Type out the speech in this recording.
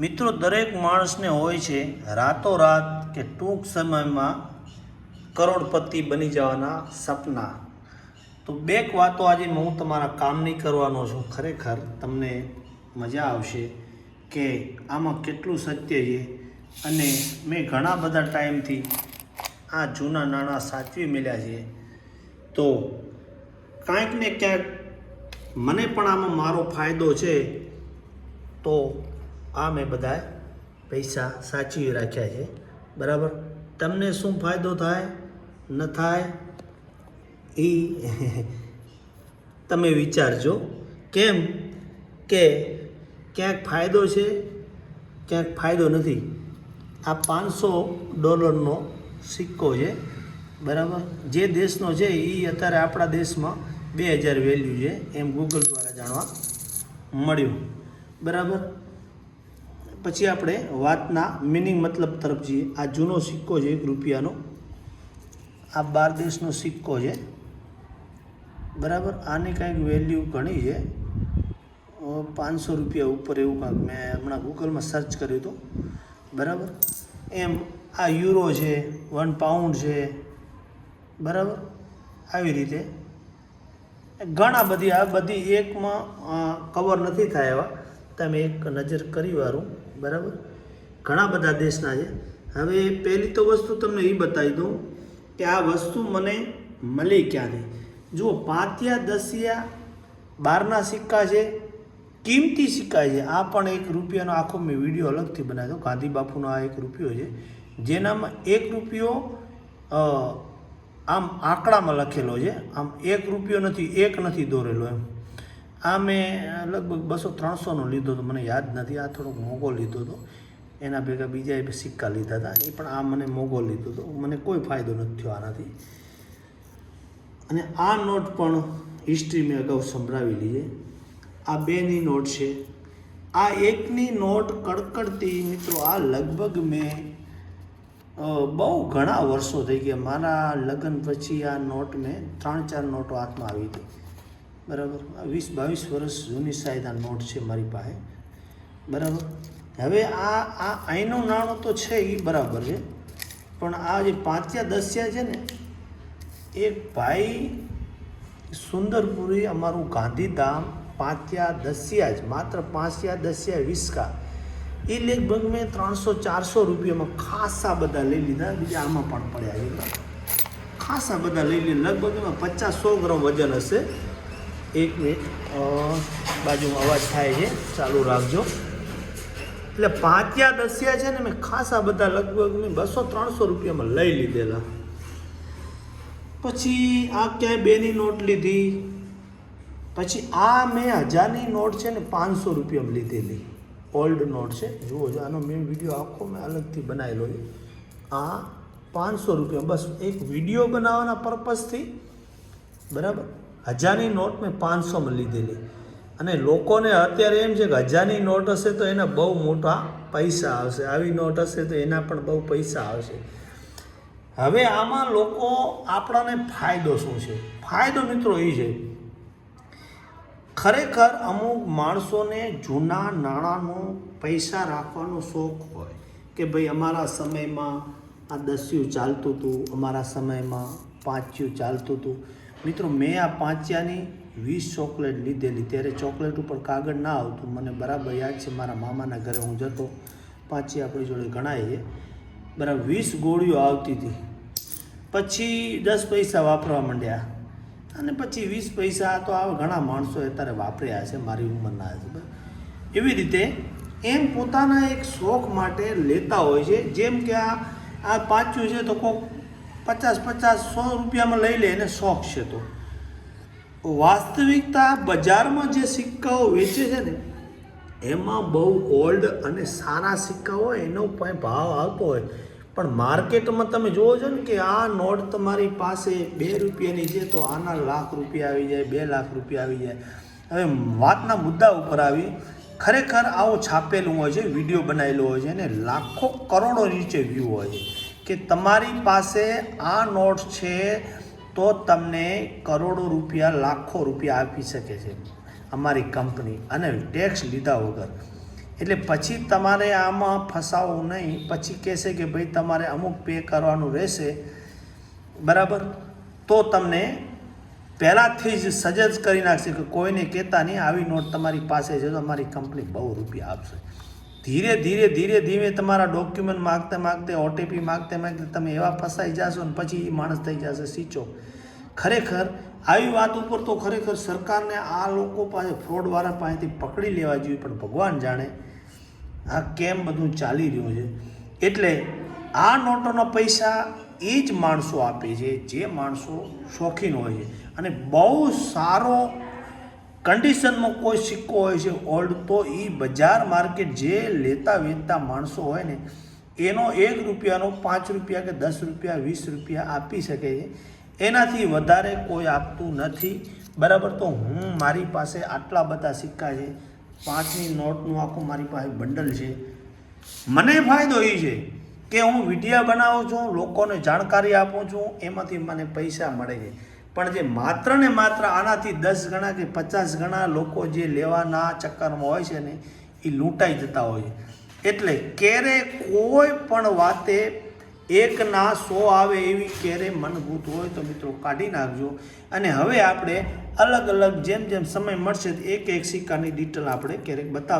મિત્રો, દરેક માણસને હોય છે રાતોરાત કે ટૂંક સમયમાં કરોડપતિ બની જવાના સપના. તો બેક વાતો આજે હું તમારા કામની કરવાનો છું. ખરેખર તમને મજા આવશે કે આમાં કેટલું સત્ય છે અને મેં ઘણા બધા ટાઈમથી આ જૂના નાણાં સાચવી મેળ્યા છે. તો કાંઈક ને ક્યાંક મને પણ આમાં મારો ફાયદો છે. તો આ મેં બધા પૈસા સાચવી રાખ્યા છે. બરાબર? તમને શું ફાયદો થાય? ન થાય? એ તમે વિચારજો. કેમ? કે ક્યાંક ફાયદો છે, ક્યાંક ફાયદો નથી. આ પાંચસો ડોલરનો સિક્કો છે. બરાબર? જે દેશનો છે એ અત્યારે આપણા દેશમાં બે હજાર વેલ્યુ છે, એમ ગૂગલ દ્વારા જાણવા મળ્યું. બરાબર? પછી આપણે વાતના મિનિંગ મતલબ તરફ જઈએ. આ જૂનો સિક્કો છે એક રૂપિયાનો. આ બાર દેશનો સિક્કો છે. બરાબર? આની કાંઈક વેલ્યુ ઘણી છે. પાંચસો રૂપિયા ઉપર એવું કાંઈક મેં હમણાં ગૂગલમાં સર્ચ કર્યું હતું. બરાબર? એમ આ યુરો છે વન પાઉન્ડ છે. બરાબર? આવી રીતે. ઘણા બધી, આ બધી એકમાં કવર નથી થાય એવા. તમે એક નજર કરી વારું. બરાબર? ઘણા બધા દેશના છે. હવે પહેલી તો વસ્તુ તમને એ બતાવી દઉં કે આ વસ્તુ મને મળી ક્યારે? જુઓ, પાંતિયા, દસિયા, બારના સિક્કા છે, કિંમતી સિક્કા છે. આ પણ એક રૂપિયાનો આખો મેં વીડિયો અલગથી બનાવ્યો ગાંધી બાપુનો આ એક રૂપિયો છે, જેનામાં એક રૂપિયો આમ આંકડામાં લખેલો છે. આમ એક રૂપિયો નથી, એક નથી દોરેલો એમ. આ મેં લગભગ બસો ત્રણસોનો લીધો હતો મને યાદ નથી, આ થોડોક મોંઘો લીધો હતો એના ભેગા બીજા એ સિક્કા લીધા હતા, એ પણ આ મને મોંઘો લીધો હતો મને કોઈ ફાયદો નથી થયો આનાથી. અને આ નોટ પણ હિસ્ટ્રી મેં અગાઉ સંભળાવેલી છે આ બેની નોટ છે. આ એકની નોટ કડકડતી મિત્રો, આ લગભગ મેં બહુ ઘણા વર્ષો થઈ ગયા. મારા લગ્ન પછી આ નોટ મેં ત્રણ ચાર નોટો હાથમાં આવી હતી. બરાબર? આ વીસ, બાવીસ વર્ષ જૂની સાઈઝ આ નોટ છે મારી પાસે. બરાબર? હવે આ આ અહીંનું નાણું તો છે એ બરાબર છે, પણ આ જે પાંચ્યા, દસ્યા છે ને, એ ભાઈ સુંદરપુરી અમારું ગાંધીધામ પાંચ્યા, દસ્યા જ, માત્ર પાંચ્યા, દસ્યા, વિસ્કા. એ લગભગ મેં ત્રણસો, ચારસો રૂપિયામાં ખાસા બધા લઈ લીધા, બીજા આમાં પણ પડ્યા ખાસા બધા લઈ લીધા, લગભગ એમાં પચાસ, સો ગ્રામ વજન હશે. એક મિનિટ. બાજુમાં અવાજ થાય છે. ચાલુ રાખજો. એટલે પાંચિયા દસિયા છે ને મેં ખાસા બધા લગભગ મેં બસો ત્રણસો રૂપિયામાં લઈ લીધેલા. પછી આ ક્યાંય બેની નોટ લીધી? પછી આ મેં હજારની નોટ છે ને પાંચસો રૂપિયામાં લીધેલી. ઓલ્ડ નોટ છે. જુઓ છો આનો મેં વીડિયો આખો મેં અલગથી બનાવેલો છે. આ પાંચસો રૂપિયા. બસ એક વીડિયો બનાવવાના પર્પઝથી. બરાબર? હજારની નોટ મેં પાંચસોમાં લીધેલી. અને લોકોને અત્યારે એમ છે કે હજારની નોટ હશે તો એના બહુ મોટા પૈસા આવશે. આવી નોટ હશે તો એના પણ બહુ પૈસા આવશે. હવે આમાં લોકો આપણાને ફાયદો શું છે? ફાયદો મિત્રો એ છે, ખરેખર અમુક માણસોને જૂના નાણાંનો પૈસા રાખવાનો શોખ હોય કે ભાઈ અમારા સમયમાં આ દસ્યું ચાલતું હતું, અમારા સમયમાં પાંચ્યું ચાલતું હતું. મિત્રો, મેં આ પાંચ્યાની વીસ ચોકલેટ લીધેલી. ત્યારે ચોકલેટ ઉપર કાગળ ના આવતું. મને બરાબર યાદ છે, મારા મામાના ઘરે હું જતો પાંચી આપણી જોડે ગણાય છે બરાબર, વીસ ગોળીઓ આવતી હતી. પછી દસ પૈસા વાપરવા માંડ્યા. અને પછી વીસ પૈસા તો આવા ઘણા માણસો અત્યારે વાપર્યા છે મારી ઉંમરના છે એવી રીતે એમ પોતાના એક શોખ માટે લેતા હોય છે. જેમ કે આ આ પાંચું છે તો કોક પચાસ પચાસ સો રૂપિયામાં લઈ લે, એને શોખ છે તો. વાસ્તવિકતા બજારમાં જે સિક્કાઓ વેચે છે ને, એમાં બહુ ઓલ્ડ અને સારા સિક્કા હોય, એનો પણ ભાવ આવતો હોય. પણ માર્કેટમાં તમે જુઓ છો ને કે આ નોટ તમારી પાસે બે રૂપિયાની છે, તો આના લાખ રૂપિયા આવી જાય, બે લાખ રૂપિયા આવી જાય. હવે વાતના મુદ્દા ઉપર આવી. ખરેખર આવો છાપેલું હોય છે, વીડિયો બનાવેલો હોય છે, અને લાખો કરોડો નીચે વ્યૂ હોય છે. કે તમારી પાસે આ નોટ છે તો તમને કરોડો રૂપિયા, લાખો રૂપિયા આપી શકે છે અમારી કંપની અને ટેક્સ લીધા વગર. એટલે પછી તમારે આમાં ફસાવવું નહીં. પછી કહેશે કે ભાઈ તમારે અમુક પે કરવાનું રહેશે. બરાબર? તો તમને પહેલાંથી જ સજેસ્ટ કરી નાખશે કે કોઈને કહેતા નહીં, આવી નોટ તમારી પાસે છે તો અમારી કંપની બહુ રૂપિયા આપશે. ધીરે ધીરે ધીરે ધીરે તમારા ડોક્યુમેન્ટ માગતે માગતે ઓટીપી માગતે માગતે તમે એવા ફસાઈ જશો ને પછી એ માણસ થઈ જશે સીચો. ખરેખર આવી વાત ઉપર તો ખરેખર સરકારને આ લોકો પાસે ફ્રોડવાળા પાસેથી પકડી લેવા જોઈએ પણ ભગવાન જાણે આ કેમ બધું ચાલી રહ્યું છે. એટલે આ નોટોના પૈસા એ જ માણસો આપે છે, જે માણસો શોખીન હોય છે. અને બહુ સારો કન્ડિશનમાં કોઈ સિક્કો હોય છે, ઓલ્ડ, તો એ બજાર માર્કેટ જે લેતા વેચતા માણસો હોય ને, એનો એક રૂપિયાનો પાંચ રૂપિયા કે દસ રૂપિયા, વીસ રૂપિયા આપી શકે છે. એનાથી વધારે કોઈ આપતું નથી. બરાબર, તો હું મારી પાસે આટલા બધા સિક્કા છે. પાંચની નોટનું આખું મારી પાસે બંડલ છે. મને ફાયદો એ છે કે હું વિડીયા બનાવું છું, લોકોને જાણકારી આપું છું, એમાંથી મને પૈસા મળે છે. પણ જે માત્ર ને માત્ર આનાથી દસ ગણા કે પચાસ ગણા લોકો જે લેવાના ચક્કરમાં હોય છે ને, એ લૂંટાઈ જતા હોય એટલે ક્યારે કોઈ પણ વાતે એક ના સો આવે એવી ક્યારે મનભૂત હોય તો મિત્રો કાઢી નાખજો. અને હવે આપણે અલગ અલગ જેમ જેમ સમય મળશે, એક એક સિક્કાની ડિટેલ આપણે ક્યારેક બતાવ